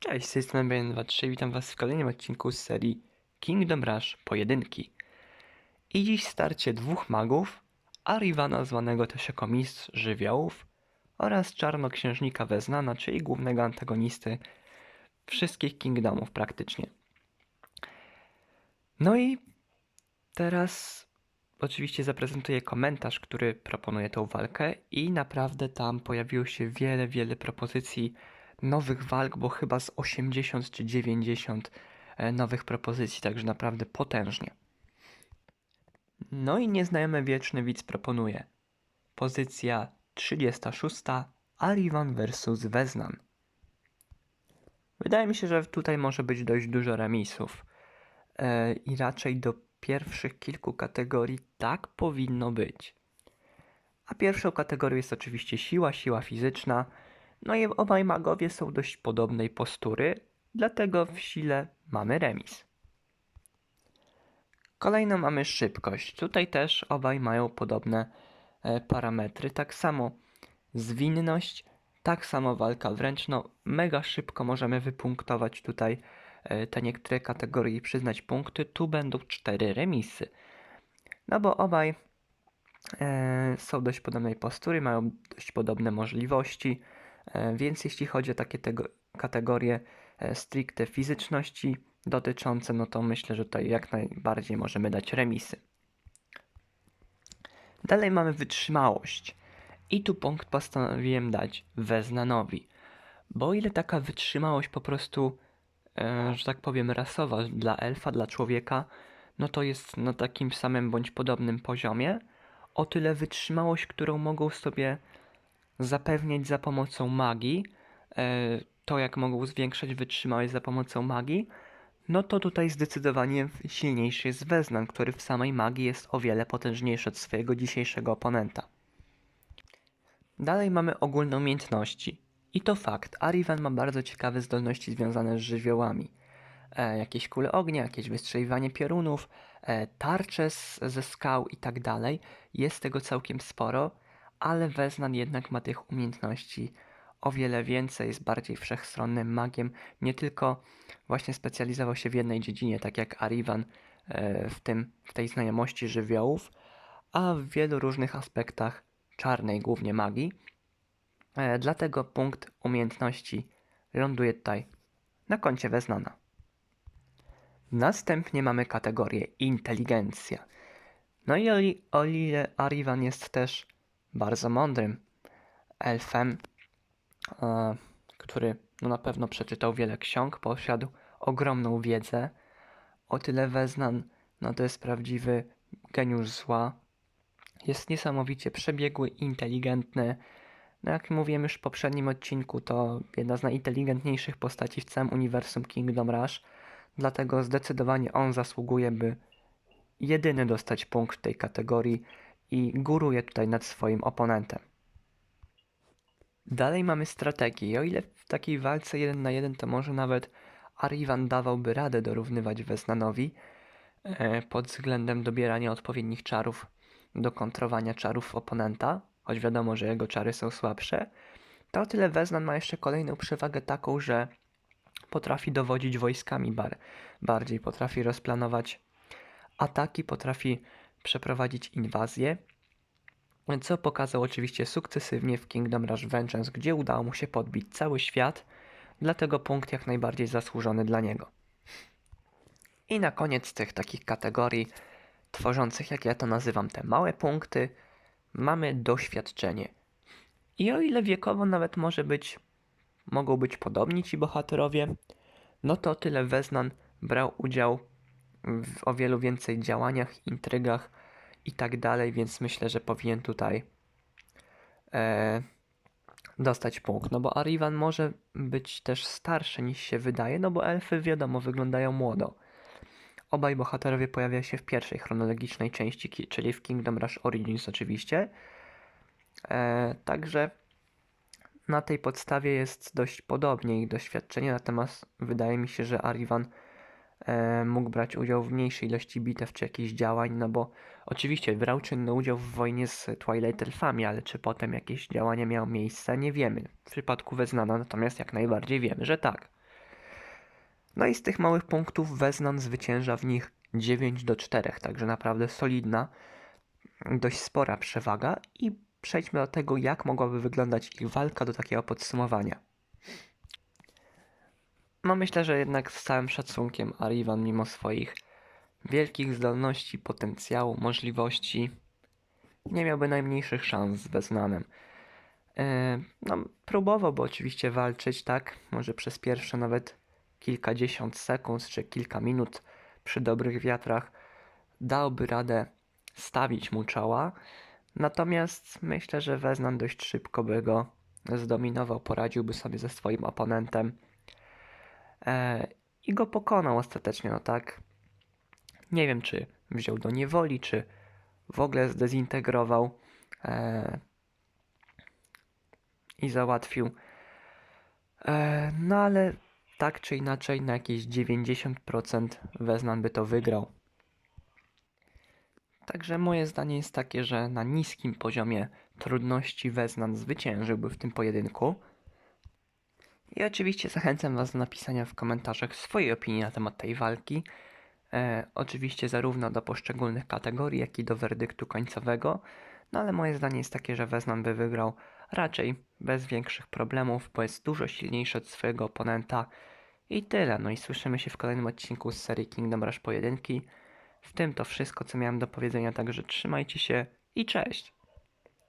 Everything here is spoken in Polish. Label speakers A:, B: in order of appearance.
A: Cześć, z tej strony BN23, witam was w kolejnym odcinku z serii Kingdom Rush Pojedynki. I dziś starcie dwóch magów, Arivana zwanego też jako mistrz żywiołów oraz czarnoksiężnika Weznana, czyli głównego antagonisty wszystkich Kingdomów praktycznie. No i teraz oczywiście zaprezentuję komentarz, który proponuje tą walkę i naprawdę tam pojawiło się wiele, wiele propozycji nowych walk, bo chyba z 80 czy 90 e, nowych propozycji, także naprawdę potężnie. No i nieznajomy wieczny widz proponuje. Pozycja 36. Arivan vs Weznan. Wydaje mi się, że tutaj może być dość dużo remisów. E, I raczej do pierwszych kilku kategorii tak powinno być. A pierwszą kategorią jest oczywiście siła, siła fizyczna. No i obaj magowie są dość podobnej postury, dlatego w sile mamy remis. Kolejno mamy szybkość. Tutaj też obaj mają podobne e, parametry. Tak samo zwinność, tak samo walka wręcz. No, mega szybko możemy wypunktować tutaj e, te niektóre kategorie i przyznać punkty. Tu będą cztery remisy. No bo obaj e, są dość podobnej postury, mają dość podobne możliwości. E, więc jeśli chodzi o takie tego, kategorie e, stricte fizyczności dotyczące, no to myślę, że tutaj jak najbardziej możemy dać remisy. Dalej mamy wytrzymałość. I tu punkt postanowiłem dać Weznanowi. Bo o ile taka wytrzymałość po prostu, e, że tak powiem, rasowa dla elfa, dla człowieka, no to jest na takim samym bądź podobnym poziomie, o tyle wytrzymałość, którą mogą sobie zapewniać za pomocą magii, e, to jak mogą zwiększać wytrzymałość za pomocą magii, no to tutaj zdecydowanie silniejszy jest Weznan, który w samej magii jest o wiele potężniejszy od swojego dzisiejszego oponenta. Dalej mamy ogólne umiejętności. I to fakt, Arivan ma bardzo ciekawe zdolności związane z żywiołami. E, jakieś kule ognia, jakieś wystrzeliwanie piorunów, e, tarcze z, ze skał i tak dalej. Jest tego całkiem sporo ale Weznan jednak ma tych umiejętności o wiele więcej, jest bardziej wszechstronnym magiem. Nie tylko właśnie specjalizował się w jednej dziedzinie, tak jak Arivan e, w, tym, w tej znajomości żywiołów, a w wielu różnych aspektach czarnej głównie magii. E, dlatego punkt umiejętności ląduje tutaj na koncie Weznana. Następnie mamy kategorię inteligencja. No i o ile Arivan jest też bardzo mądrym elfem, e, który no na pewno przeczytał wiele ksiąg, posiadł ogromną wiedzę. O tyle Weznan, no to jest prawdziwy geniusz zła. Jest niesamowicie przebiegły, inteligentny. No jak mówiłem już w poprzednim odcinku, to jedna z najinteligentniejszych postaci w całym uniwersum Kingdom Rush. Dlatego zdecydowanie on zasługuje, by jedyny dostać punkt w tej kategorii i góruje tutaj nad swoim oponentem. Dalej mamy strategię. O ile w takiej walce jeden na jeden to może nawet Arivan dawałby radę dorównywać Wesnanowi e, pod względem dobierania odpowiednich czarów do kontrowania czarów oponenta, choć wiadomo, że jego czary są słabsze, to o tyle Weznan ma jeszcze kolejną przewagę taką, że potrafi dowodzić wojskami bar bardziej, potrafi rozplanować ataki, potrafi przeprowadzić inwazję, co pokazał oczywiście sukcesywnie w Kingdom Rush Vengeance, gdzie udało mu się podbić cały świat, dlatego punkt jak najbardziej zasłużony dla niego. I na koniec tych takich kategorii tworzących, jak ja to nazywam, te małe punkty, mamy doświadczenie. I o ile wiekowo nawet może być, mogą być podobni ci bohaterowie, no to tyle Weznan brał udział w o wielu więcej działaniach, intrygach i tak dalej, więc myślę, że powinien tutaj e, dostać punkt. No bo Arivan może być też starszy niż się wydaje, no bo elfy wiadomo wyglądają młodo. Obaj bohaterowie pojawiają się w pierwszej chronologicznej części, czyli w Kingdom Rush Origins oczywiście. E, także na tej podstawie jest dość podobnie ich doświadczenie, natomiast wydaje mi się, że Arivan mógł brać udział w mniejszej ilości bitew czy jakichś działań, no bo oczywiście brał czynny udział w wojnie z Twilight Elfami, ale czy potem jakieś działania miało miejsce, nie wiemy. W przypadku Weznana natomiast jak najbardziej wiemy, że tak. No i z tych małych punktów Weznan zwycięża w nich 9 do 4, także naprawdę solidna, dość spora przewaga i przejdźmy do tego, jak mogłaby wyglądać ich walka do takiego podsumowania. No myślę, że jednak z całym szacunkiem Arivan mimo swoich wielkich zdolności, potencjału, możliwości nie miałby najmniejszych szans z Weznanem. E, no, próbowałby oczywiście walczyć, tak? Może przez pierwsze nawet kilkadziesiąt sekund czy kilka minut przy dobrych wiatrach dałby radę stawić mu czoła. Natomiast myślę, że Weznan dość szybko by go zdominował, poradziłby sobie ze swoim oponentem i go pokonał ostatecznie, no tak? Nie wiem, czy wziął do niewoli, czy w ogóle zdezintegrował e, i załatwił. E, no ale tak czy inaczej, na jakieś 90% Weznan by to wygrał. Także moje zdanie jest takie, że na niskim poziomie trudności Weznan zwyciężyłby w tym pojedynku. I oczywiście zachęcam Was do napisania w komentarzach swojej opinii na temat tej walki. E, oczywiście zarówno do poszczególnych kategorii, jak i do werdyktu końcowego. No ale moje zdanie jest takie, że Weznan by wygrał raczej bez większych problemów, bo jest dużo silniejszy od swojego oponenta. I tyle. No i słyszymy się w kolejnym odcinku z serii Kingdom Rush Pojedynki. W tym to wszystko, co miałem do powiedzenia, także trzymajcie się i cześć!